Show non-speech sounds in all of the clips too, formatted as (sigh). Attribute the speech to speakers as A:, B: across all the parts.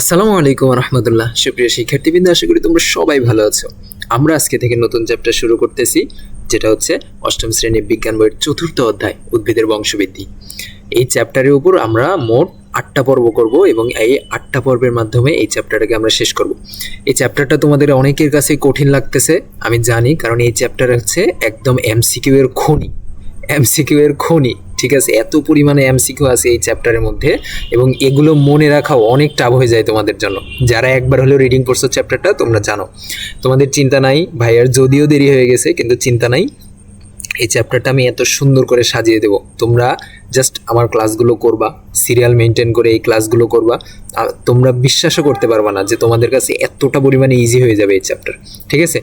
A: আসসালামু আলাইকুম রহমতুল্লাহ সুপ্রিয় শিক্ষার্থীবৃন্দ, আশা করি তোমরা সবাই ভালো আছো। আমরা আজকে থেকে নতুন চ্যাপ্টার শুরু করতেছি, যেটা হচ্ছে অষ্টম শ্রেণির বিজ্ঞান বইয়ের চতুর্থ অধ্যায়, উদ্ভিদের বংশবৃদ্ধি। এই চ্যাপ্টারের উপর আমরা মোট আটটা পর্ব করব এবং এই আটটা পর্বের মাধ্যমে এই চ্যাপ্টারটাকে আমরা শেষ করব। এই চ্যাপ্টারটা তোমাদের অনেকের কাছে কঠিন লাগতেছে, আমি জানি, কারণ এই চ্যাপ্টার হচ্ছে একদম এমসিকিউ এর খনি। এমসিকিউ এর খনি। ঠিক আছে, এত পরিমাণে এমসিকিউ আছে এই চ্যাপ্টারের মধ্যে এবং এগুলো মনে রাখাও অনেক টাফ হয়ে যায় তোমাদের জন্য। যারা একবার হলেও রিডিং করছ চ্যাপ্টারটা তোমরা জানো। তোমাদের চিন্তা নাই, ভাইয়ার যদিও দেরি হয়ে গেছে, কিন্তু চিন্তা নাই। এই চ্যাপ্টারটা আমি এত সুন্দর করে সাজিয়ে দেবো। তোমরা জাস্ট আমার ক্লাসগুলো করবা সিরিয়াল মেনটেন করে এই ক্লাসগুলো করবা। আর তোমরা বিশ্বাসও করতে পারবা না যে তোমাদের কাছে এতটা পরিমাণে ইজি হয়ে যাবে এই চ্যাপ্টার ঠিক আছে?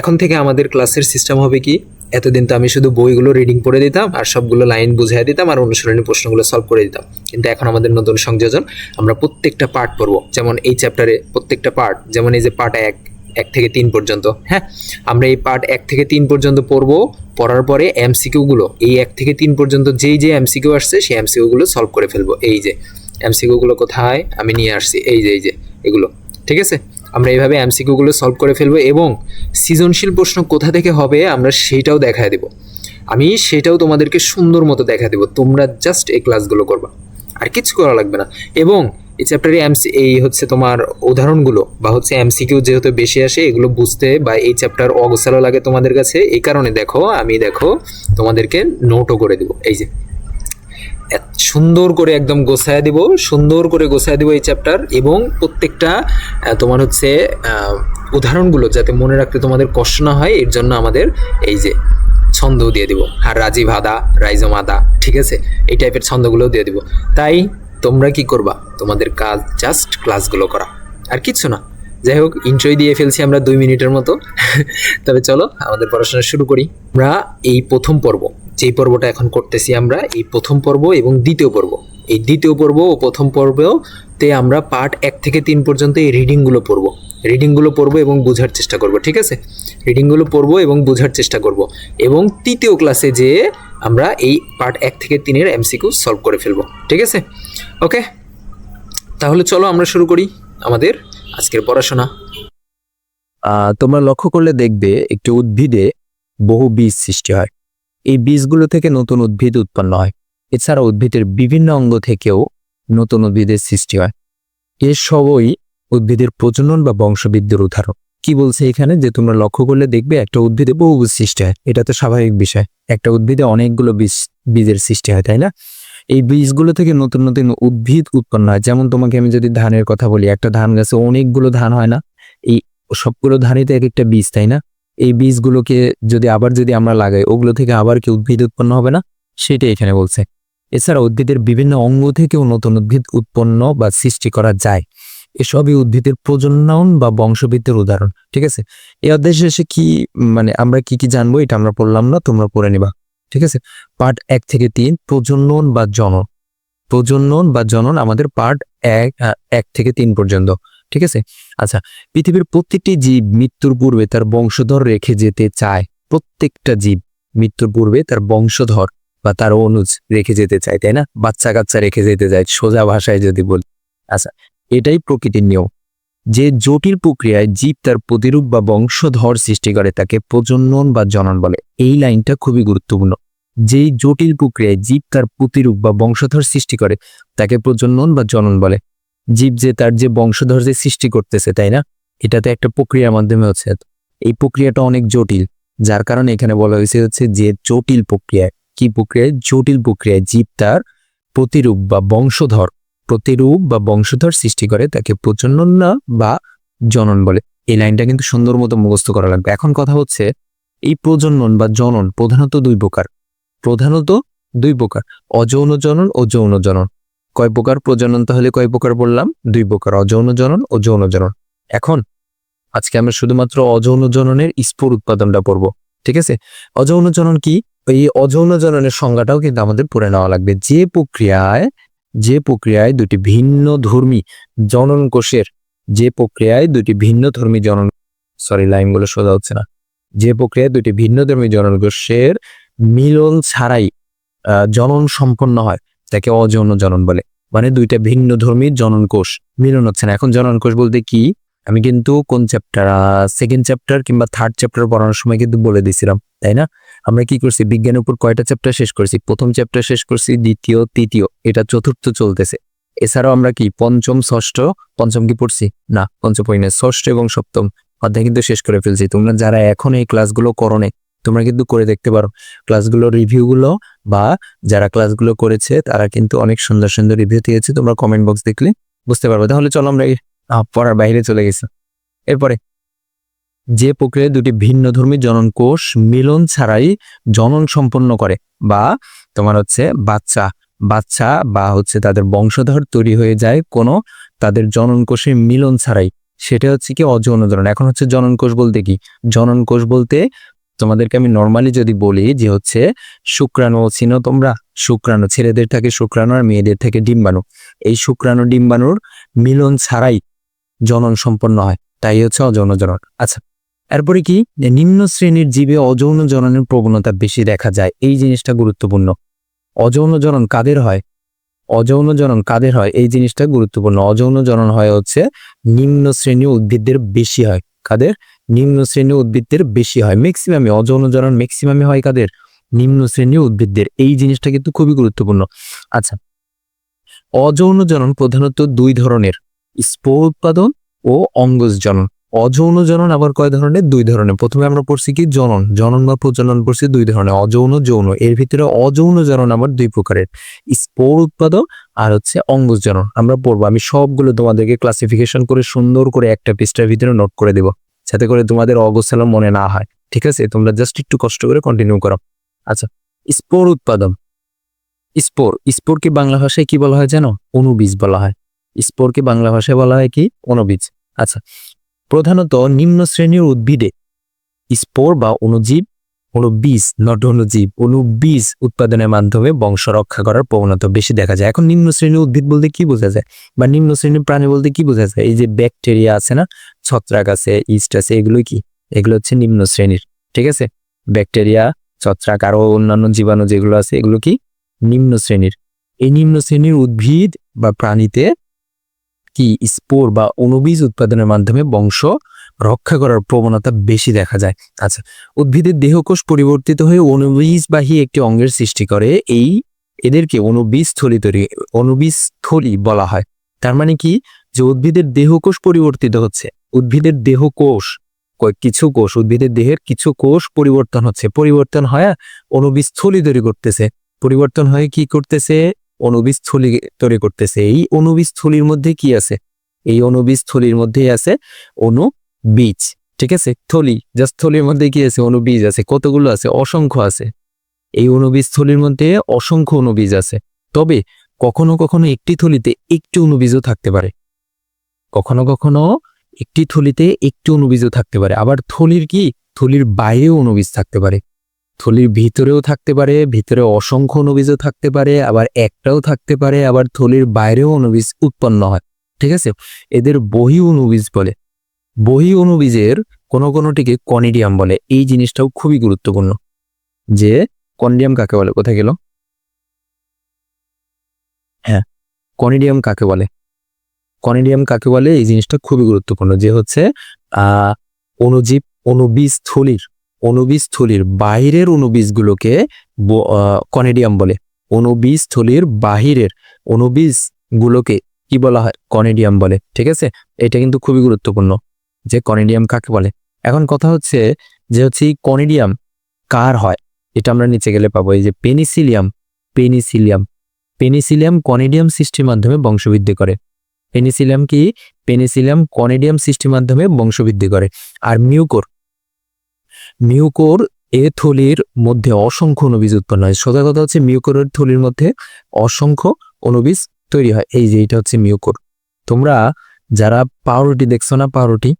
A: এখন থেকে আমাদের ক্লাসের সিস্টেম হবে কি? এতদিন তো আমি শুধু বইগুলো রিডিং করে দিতাম আর সবগুলো লাইন বুঝিয়ে দিতাম আর অনুসরণী প্রশ্নগুলো সলভ করে দিতাম। কিন্তু এখন আমাদের নতুন সংযোজন, আমরা প্রত্যেকটা পার্ট পড়ব। যেমন এই চ্যাপ্টারে প্রত্যেকটা পার্ট যেমন এই যে পার্ট এক এক থেকে তিন পর্যন্ত হ্যাঁ? আমরা এই পার্ট এক থেকে তিন পর্যন্ত পড়ব, পড়ার পরে এমসিকিউগুলো এই এক থেকে তিন পর্যন্ত যেই যে এমসিকিউ আসছে, সেই এমসিকিউগুলো সলভ করে ফেলব। এই যে এমসিকিউগুলো কোথায়? আমি নিয়ে আসছি, এই যে এই যে, এগুলো, ঠিক আছে? আমরা এইভাবে এমসিকিউগুলো সলভ করে ফেলব এবং সৃজনশীল প্রশ্ন কোথা থেকে হবে আমরা সেইটাও দেখায় দেব। আমি সেটাও তোমাদেরকে সুন্দর মতো দেখা দেবো। তোমরা জাস্ট এই ক্লাসগুলো করবা। আর কিছু করা লাগবে না। এবং এই চ্যাপ্টারে এমসি, এই হচ্ছে তোমার উদাহরণগুলো বা হচ্ছে এমসিকিউ যেহেতু বেশি আসে, এগুলো বুঝতে বা এই চ্যাপ্টার অগোছালো লাগে তোমাদের কাছে, এই কারণে দেখো, আমি দেখো তোমাদেরকে নোটও করে দেবো। এই যে। সুন্দর করে একদম গোছায় দিব, সুন্দর করে গোছায় দিব এই চ্যাপ্টার এবং প্রত্যেকটা তোমার হচ্ছে উদাহরণগুলো যাতে মনে রাখতে তোমাদের কষ্ট না হয়, এর জন্য আমাদের এই যে ছন্দও দিয়ে দিব। আর রাজীব আদা রাইজম আদা ঠিক আছে? এই টাইপের ছন্দগুলোও দিয়ে দিব। তাই তোমরা কি করবা? তোমাদের কাজ জাস্ট ক্লাসগুলো করা। আর কিচ্ছু না। যাই হোক ইন্ট্রোই দিয়ে ফেলছি আমরা দুই মিনিটের মতো। (laughs) তবে চলো, আমাদের পড়াশোনা শুরু করি। আমরা এই প্রথম পর্ব। যেই পর্বটা এখন করতেছি আমরা, এই প্রথম পর্ব এবং দ্বিতীয় পর্ব। এই দ্বিতীয় পর্ব ও প্রথম পর্বতে আমরা পার্ট এক থেকে তিন পর্যন্ত এই রিডিংগুলো পড়ব। রিডিংগুলো পড়ব এবং বোঝার চেষ্টা করব, ঠিক আছে? রিডিংগুলো পড়ব এবং বোঝার চেষ্টা করব এবং তৃতীয় ক্লাসে যেয়ে আমরা এই পার্ট এক থেকে তিনের এমসিকিউ সলভ করে ফেলব, ঠিক আছে? ওকে? তাহলে চলো আমরা শুরু করি আমাদের আজকের পড়াশোনা।
B: তোমরা লক্ষ্য করলে দেখবে একটি উদ্ভিদে বহু বীজ সৃষ্টি হয়। এই বীজগুলো থেকে নতুন উদ্ভিদ উৎপন্ন হয়। এছাড়া উদ্ভিদের বিভিন্ন অঙ্গ থেকেও নতুন উদ্ভিদের সৃষ্টি হয়। এর সবই উদ্ভিদের প্রজনন বা বংশবৃদ্ধির উদাহরণ। কি বলছে এখানে? যে তোমরা লক্ষ্য করলে দেখবে একটা উদ্ভিদে বহু সৃষ্টি হয়। এটা তো স্বাভাবিক বিষয়। একটা উদ্ভিদে অনেকগুলো বীজ, বীজের সৃষ্টি হয়, তাই না? এই বীজগুলো থেকে নতুন নতুন উদ্ভিদ উৎপন্ন হয়। যেমন তোমাকে আমি যদি ধানের কথা বলি, একটা ধান গাছে অনেকগুলো ধান হয় না? এই সবগুলো ধানই তো এক একটা বীজ, তাই না? এই বীজগুলোকে যদি আবার যদি আমরা লাগাই, ওগুলো থেকে আবার কি উদ্ভিদ উৎপন্ন হবে না? সেটাই এখানে বলছে। এছাড়া উদ্ভিদের বিভিন্ন অঙ্গ থেকেও নতুন উদ্ভিদ উৎপন্ন বা সৃষ্টি করা যায়। এসবই উদ্ভিদের প্রজনন বা বংশবৃদ্ধির উদাহরণ, ঠিক আছে? এই অধ্যায় শেষে কি মানে আমরা কি কি জানব এটা আমরা পড়লাম না, তোমরা পড়ে নিবা, ঠিক আছে? পার্ট এক থেকে তিন, প্রজনন বা জনন। প্রজনন বা জনন আমাদের পার্ট এক এক থেকে তিন পর্যন্ত। ঠিক আছে? আচ্ছা পৃথিবীর প্রত্যেকটি জীব মৃত্যুর পূর্বে তার বংশধর রেখে যেতে চায়। প্রত্যেকটা জীব মৃত্যুর পূর্বে তার বংশধর বা তার অনুজ রেখে যেতে চায়, তাই না? বাচ্চা কাচ্চা রেখে যেতে চায়, সোজা ভাষায় যদি বলি। আচ্ছা এটাই প্রকৃতির নিয়ম। যে জটিল প্রক্রিয়ায় জীব তার প্রতিরূপ বা বংশধর সৃষ্টি করে, তাকে প্রজনন বা জনন বলে। এই লাইনটা খুবই গুরুত্বপূর্ণ। যেই জটিল প্রক্রিয়ায় জীব তার প্রতিরূপ বা বংশধর সৃষ্টি করে, তাকে প্রজনন বা জনন বলে। জীব যে তার যে বংশধর যে সৃষ্টি করতেছে, তাই না? এটা তো একটা প্রক্রিয়ার মাধ্যমে হচ্ছে। এই প্রক্রিয়াটা অনেক জটিল, যার কারণে এখানে বলা হয়েছে হচ্ছে যে জটিল প্রক্রিয়ায় কি প্রক্রিয়ায় জটিল প্রক্রিয়ায় জীব তার প্রতিরূপ বা বংশধর, প্রতিরূপ বা বংশধর সৃষ্টি করে, তাকে প্রজনন বা জনন বলে। এই লাইনটা কিন্তু সুন্দর মতো মুখস্থ করা লাগবে। এখন কথা হচ্ছে, এই প্রজনন বা জনন প্রধানত দুই প্রকার। প্রধানত দুই প্রকার, অযৌন জনন ও যৌন জনন। কয় প্রকার প্রজনন, তাহলে কয় প্রকার বললাম? দুই প্রকার, অযৌন জনন ও যৌন জনন। এখন আজকে আমরা শুধুমাত্র অযৌন জননের স্ফুর উৎপাদনটা পড়ব, ঠিক আছে? অযৌন জনন কি? এই অযৌন জননের সংজ্ঞাটাও কিন্তু আমাদের পড়ে নেওয়া লাগবে। যে প্রক্রিয়ায় যে প্রক্রিয়ায় দুটি ভিন্ন ধর্মী জনন কোষের, যে প্রক্রিয়ায় দুটি ভিন্ন ধর্মী জনন সরি লাইনগুলো সোজা হচ্ছে না। যে প্রক্রিয়ায় দুটি ভিন্ন ধর্মী জনন কোষের মিলন ছাড়াই জনন সম্পন্ন হয় তাকে অযৌন জনন বলে। মানে দুইটা ভিন্ন ধর্মী জনন কোষ মিলন হচ্ছে না। এখন জনন কোষ বলতে কি? আমি কিন্তু কোন চ্যাপ্টার সেকেন্ড চ্যাপ্টার কিংবা থার্ড চ্যাপ্টার পড়ানোর সময় কিন্তু বলে দিছিলাম, তাই না? আমরা কি করছি? বিজ্ঞানের উপর কয়টা চ্যাপ্টার শেষ করছি? প্রথম চ্যাপ্টার শেষ করছি, দ্বিতীয়, তৃতীয়। এটা চতুর্থ চলতেছে। এছাড়াও আমরা কি পঞ্চম, ষষ্ঠ? পঞ্চম কি পড়ছি? না, পঞ্চম পড়ি না ষষ্ঠ এবং সপ্তম অধ্যায় কিন্তু শেষ করে ফেলছি। তোমরা যারা এখন এই ক্লাসগুলো করো তোমরা কিন্তু করে দেখতে পারো। ক্লাসগুলোর রিভিউগুলো বা যারা ক্লাসগুলো করেছে, তারা কিন্তু অনেক সুন্দর সুন্দর রিভিউ দিয়েছে। তোমরা কমেন্ট বক্স দেখলে বুঝতে পারবে। তাহলে চলো আমরা পড়ার বাইরে চলে গেছি। এরপরে, যে প্রক্রিয়ায় দুটি ভিন্ন ধর্মী জনন কোষ মিলন ছাড়াই জনন সম্পন্ন করে বা তোমার হচ্ছে বাচ্চা বাচ্চা বা হচ্ছে তাদের বংশধর তৈরি হয়ে যায় কোনো তাদের জনন কোষে মিলন ছাড়াই। সেটা হচ্ছে কি অযৌন জনন। এখন হচ্ছে জনন কোষ বলতে কি? জনন কোষ বলতে তোমাদেরকে আমি নর্মালি যদি বলি যে হচ্ছে, শুক্রাণু চিনো তোমরা, শুক্রাণু ছেলেদের থাকে শুক্রাণু আর মেয়েদের থেকে ডিম্বাণু। এই শুক্রাণু, ডিম্বাণুর মিলন ছাড়াই জনন সম্পন্ন হয়। তাই হচ্ছে অযৌন জনন। আচ্ছা এরপরে কি? নিম্ন শ্রেণির জীবে অযৌন জননের প্রবণতা বেশি দেখা যায়। এই জিনিসটা গুরুত্বপূর্ণ। অযৌন জনন কাদের হয়? অযৌন জনন কাদের হয়? এই জিনিসটা গুরুত্বপূর্ণ। অযৌন জনন হয় হচ্ছে নিম্ন শ্রেণি উদ্ভিদদের বেশি হয়। কাদের? নিম্ন শ্রেণি উদ্ভিদদের বেশি হয়। ম্যাক্সিমামে অযৌন জনন ম্যাক্সিমামে হয় কাদের? নিম্ন শ্রেণি উদ্ভিদদের। এই জিনিসটা কিন্তু খুবই গুরুত্বপূর্ণ। আচ্ছা অযৌন জনন প্রধানত দুই ধরনের, স্পোর উৎপাদন ও অঙ্গজ জনন অযৌন জনন আবার কয় ধরনের? দুই ধরনের। প্রথমে আমরা পড়ছি কি? জনন। জনন বা প্রজনন পড়ছি দুই ধরনের অযৌন যৌন। এর ভিতরে অযৌন জনন আবার দুই প্রকারের, স্পোর উৎপাদন আর হচ্ছে অঙ্গজ জনন আমরা পড়ব। আমি সবগুলো তোমাদেরকে ক্লাসিফিকেশন করে সুন্দর করে একটা পৃষ্ঠার ভিতরে নোট করে দেবো। যাতে করে তোমাদের অগোছালো মনে না হয়। ঠিক আছে? তোমরা জাস্ট একটু কষ্ট করে কন্টিনিউ করো। আচ্ছা স্পোর উৎপাদন। স্পোর, স্পোরকে বাংলা ভাষায় কি বলা হয় জানো? অনুবীজ বলা হয়। স্পোরকে বাংলা ভাষায় বলা হয় কি? অনুবীজ। আচ্ছা প্রধানত নিম্ন শ্রেণির উদ্ভিদে স্পোর বা অণুজীব অণুবীজ নট অণুজীব অণুবীজ উৎপাদনের মাধ্যমে বংশ রক্ষা করার প্রবণতা বেশি দেখা যায়। এখন নিম্ন শ্রেণির উদ্ভিদ বলতে কি বোঝা যায়? বা নিম্ন শ্রেণির প্রাণী বলতে কি বোঝা যায়? এই যে ব্যাকটেরিয়া আছে না? ছত্রাক আছে ইস্ট আছে এগুলো কি? এগুলো হচ্ছে নিম্ন শ্রেণির, ঠিক আছে? ব্যাকটেরিয়া ছত্রাক, আরও অন্যান্য জীবাণু যেগুলো আছে, এগুলো কি? নিম্ন শ্রেণির। এই নিম্ন শ্রেণির উদ্ভিদ বা প্রাণীতে কি? স্পোর বা অনুবীজ উৎপাদনের মাধ্যমে বংশ রক্ষা করার প্রবণতা বেশি দেখা যায়। আচ্ছা উদ্ভিদের দেহকোষ পরিবর্তিত হয়ে অণুবীজবাহী একটি অঙ্গের সৃষ্টি করে। এই এদেরকে অণুবীজ থলি তৈরি, অণুবীজ থলি বলা হয়। তার মানে কি? যে উদ্ভিদের দেহকোষ পরিবর্তিত হচ্ছে। উদ্ভিদের দেহকোষ কয়- কিছু কোষ, উদ্ভিদের দেহের কিছু কোষ পরিবর্তন হচ্ছে। পরিবর্তন হয় অণুবীজ থলি তৈরি করতেছে। পরিবর্তন হয়ে কি করতেছে? অণুবীজ থলি তৈরি করতেছে। এই অণুবীজ থলির মধ্যে কি আছে? এই অণুবীজ থলির মধ্যেই আছে অণু বীজ, ঠিক আছে? থলি, জাস্ট থলির মধ্যে কি আছে? অণুবীজ আছে। কতগুলো আছে? অসংখ্য আছে। এই অণুবীজ থলির মধ্যে অসংখ্য অণুবীজ আছে। তবে কখনো কখনো একটি থলিতে একটি অণুবীজও থাকতে পারে। কখনো কখনো একটি থলিতে একটি অণুবীজও থাকতে পারে। আবার থলির কি? থলির বাইরেও অণুবীজ থাকতে পারে। থলির ভিতরেও থাকতে পারে, ভিতরে অসংখ্য অণুবীজও থাকতে পারে, আবার একটাও থাকতে পারে, আবার থলির বাইরেও অণুবীজ উৎপন্ন হয়। ঠিক আছে? এদের বহি অণুবীজ বলে। বহি অণুবীজের কোনো কোনোটিকে কনিডিয়াম বলে। এই জিনিসটাও খুবই গুরুত্বপূর্ণ। যে কনিডিয়াম কাকে বলে? কোথায় গেল? হ্যাঁ কনিডিয়াম কাকে বলে? কনিডিয়াম কাকে বলে? এই জিনিসটা খুবই গুরুত্বপূর্ণ যে হচ্ছে আহ অণুজীব অণুবীজ থলির অণুবীজ থলির বাইরের অণুবীজগুলোকে ব- আহ, কনিডিয়াম বলে। অণুবীজ থলির বাহিরের অণুবীজ গুলোকে কি বলা হয়? কনিডিয়াম বলে ঠিক আছে? এটা কিন্তু খুবই গুরুত্বপূর্ণ যে কনিডিয়াম কাকে বলে। এখন কথা হচ্ছে যে হচ্ছে কনিডিয়াম কার হয়? এটা আমরা নিচে গেলে পাবো। এই যে পেনিসিলিয়াম পেনিসিলিয়াম পেনিসিলিয়াম কনিডিয়াম সৃষ্টির মাধ্যমে বংশবৃদ্ধি করে। পেনিসিলিয়াম কি? পেনিসিলিয়াম কনিডিয়াম সৃষ্টির মাধ্যমে বংশবৃদ্ধি করে। আর মিউকোর? মিউকোর এ থলির মধ্যে অসংখ্য অণুবীজ উৎপন্ন হয়। সোজা কথা হচ্ছে মিউকোরের থলির মধ্যে অসংখ্য অণুবীজ তৈরি হয়। এই যে এটা হচ্ছে মিউকোর। তোমরা যারা পাউরুটি দেখছ না, পাউরুটি?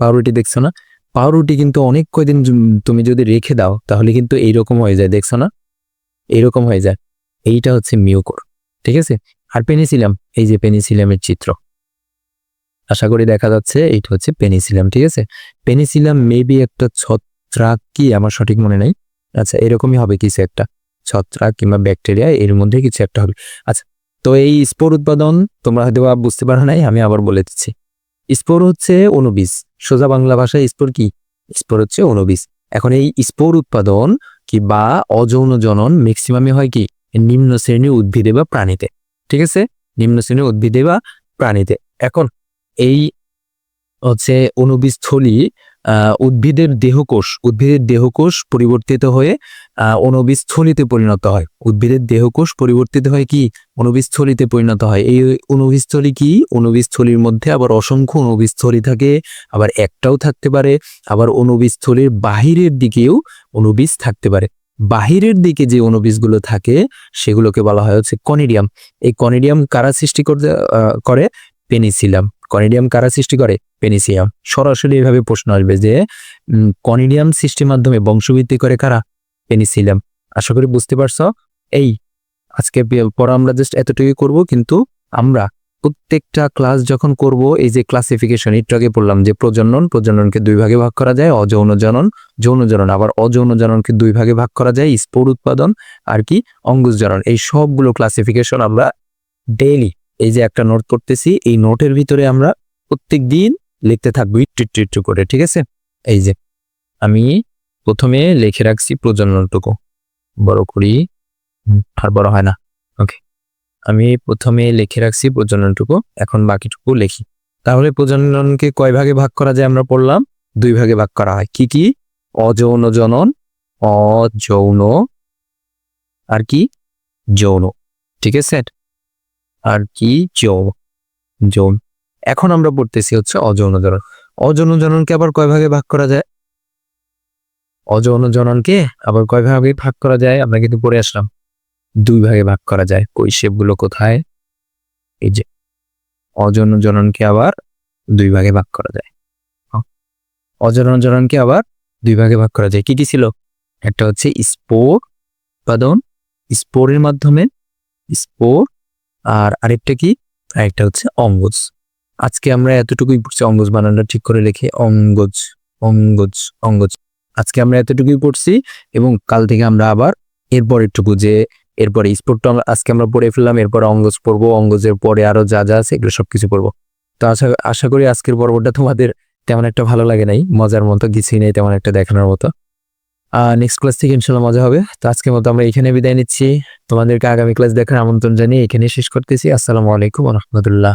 B: পাউরুটি দেখছ না? পাউরুটি কিন্তু অনেক কয়দিন তুমি যদি রেখে দাও, তাহলে কিন্তু এইরকম হয়ে যায়। দেখছ না? এইরকম হয়ে যায়। এইটা হচ্ছে মিউকোর। ঠিক আছে? আর পেনিসিলাম এই যে পেনিসিলামের চিত্র। আশা করি দেখা যাচ্ছে, এইটা হচ্ছে পেনিসিলাম ঠিক আছে? পেনিসিলাম মেবি একটা ছত্রাক কি, আমার সঠিক মনে নেই। আচ্ছা এরকমই হবে কিছু একটা। ছত্রাক কিংবা ব্যাকটেরিয়া এর মধ্যে কিছু একটা হবে। আচ্ছা তো এই স্পোর উৎপাদন তোমরা হয়তো বুঝতে পারো নাই, আমি আবার বলে দিচ্ছি। স্পোর হচ্ছে অনুবীজ সোজা বাংলা ভাষায় স্পোর কি? স্পোর হচ্ছে অনুবীজ এখন এই স্পোর উৎপাদন কি বা অযৌন জনন ম্যাক্সিমামে হয় কি? নিম্ন শ্রেণির উদ্ভিদে বা প্রাণীতে। ঠিক আছে? নিম্ন শ্রেণির উদ্ভিদে বা প্রাণীতে। এখন এই হচ্ছে অনুবীজ থলি উদ্ভিদের দেহকোষ উদ্ভিদের দেহকোষ পরিবর্তিত হয়ে আহ, অনুবীজ থলিতে পরিণত হয়। উদ্ভিদের দেহকোষ পরিবর্তিত হয় কি? অনুবীজ থলিতে পরিণত হয়। এই অনুবীজ থলি কি? অনুবীজ থলির মধ্যে আবার অসংখ্য অনুবীজ থলি থাকে আবার একটাও থাকতে পারে আবার অনুবীজ থলির বাহিরের দিকেও অনুবীজ থাকতে পারে। বাহিরের দিকে যে অনুবীজগুলো থাকে, সেগুলোকে বলা হয় হচ্ছে কনিডিয়াম। এই কনিডিয়াম কারা সৃষ্টি করতে করে? পেনিসিলাম। কনিডিয়াম কারা সৃষ্টি করে? পেনিসিয়াম সরাসরি এভাবে প্রশ্ন আসবে যে কনিডিয়াম সৃষ্টির মাধ্যমে বংশবৃদ্ধি করে কারা? পেনিসিলাম। আশা করি বুঝতে পারছ? এই, আজকে পে- পড়া আমরা জাস্ট এতটুকুই করব, কিন্তু আমরা প্রত্যেকটা ক্লাস যখন করব, এই যে ক্লাসিফিকেশন একটু আগে বললাম যে প্রজনন, প্রজননকে দুই ভাগে ভাগ করা যায়, অযৌন জনন, যৌন জনন, আবার অযৌন জননকে দুই ভাগে ভাগ করা যায়, স্পোর উৎপাদন আর কি অঙ্কুশ জনন। এই সবগুলো ক্লাসিফিকেশন আমরা ডেইলি এই যে একটা নোট করতেছি, এই নোটের ভিতরে আমরা প্রত্যেক দিন লিখতে থাকব, একটু একটু একটু করে, ঠিক আছে? এই যে আমি প্রথমে লিখে রাখছি প্রজননটুকু। বড় করি আর বড় হয় না। ওকে আমি প্রথমে লিখে রাখছি প্রজননটুকু, এখন বাকিটুকু লিখি। তাহলে প্রজননকে কয় ভাগে ভাগ করা যায় আমরা পড়লাম? দুই ভাগে ভাগ করা হয়। কি কি? অযৌন জনন, অযৌন, আর কি? যৌন। ঠিক আছে? আর কি? যৌন। যৌন। এখন আমরা পড়তেছি হচ্ছে অযৌন জনন। অযৌন জননকে আবার কয় ভাগে ভাগ করা যায়? অযৌন জননকে আবার কয় ভাগে ভাগ করা যায়? আমরা কিন্তু পড়ে আসলাম। দুই ভাগে ভাগ করা যায়। কই শেপগুলো কোথায়? এই যে অযৌন জননকে আবার দুই ভাগে ভাগ করা যায়। অযৌন জননকে আবার দুই ভাগে ভাগ করা যায়। কি কি ছিল? একটা হচ্ছে স্পোর উৎপাদন, স্পোরের মাধ্যমে স্পোর, আর আরেকটা কি? আরেকটা হচ্ছে অঙ্গজ। আজকে আমরা এতটুকুই পড়ছি অঙ্গজ বানানটা ঠিক করে লিখে অঙ্গজ অঙ্গজ অঙ্গজ। আজকে আমরা এতটুকুই পড়ছি এবং কাল থেকে আমরা আবার এরপর একটুকু যে এরপরে স্পোর্টটা আজকে আমরা পড়ে ফেললাম, এরপর অঙ্গজ পড়ব, অঙ্গজের পরে আরও যা যা আছে এগুলো সবকিছু পড়ব। তো আশা আশা করি আজকের পর্বটা তোমাদের তেমন একটা ভালো লাগে নাই, মজার মতো, কিছুই নেই তেমন একটা দেখানোর মতো। নেক্সট ক্লাস থেকে ইনশাল্লাহ মজা হবে। তো আজকের মতো আমরা এখানে বিদায় নিচ্ছি। তোমাদেরকে আগামী ক্লাস দেখার আমন্ত্রণ জানিয়ে এখানে শেষ করতেছি। আসসালামু আলাইকুম রহমতুল্লাহ।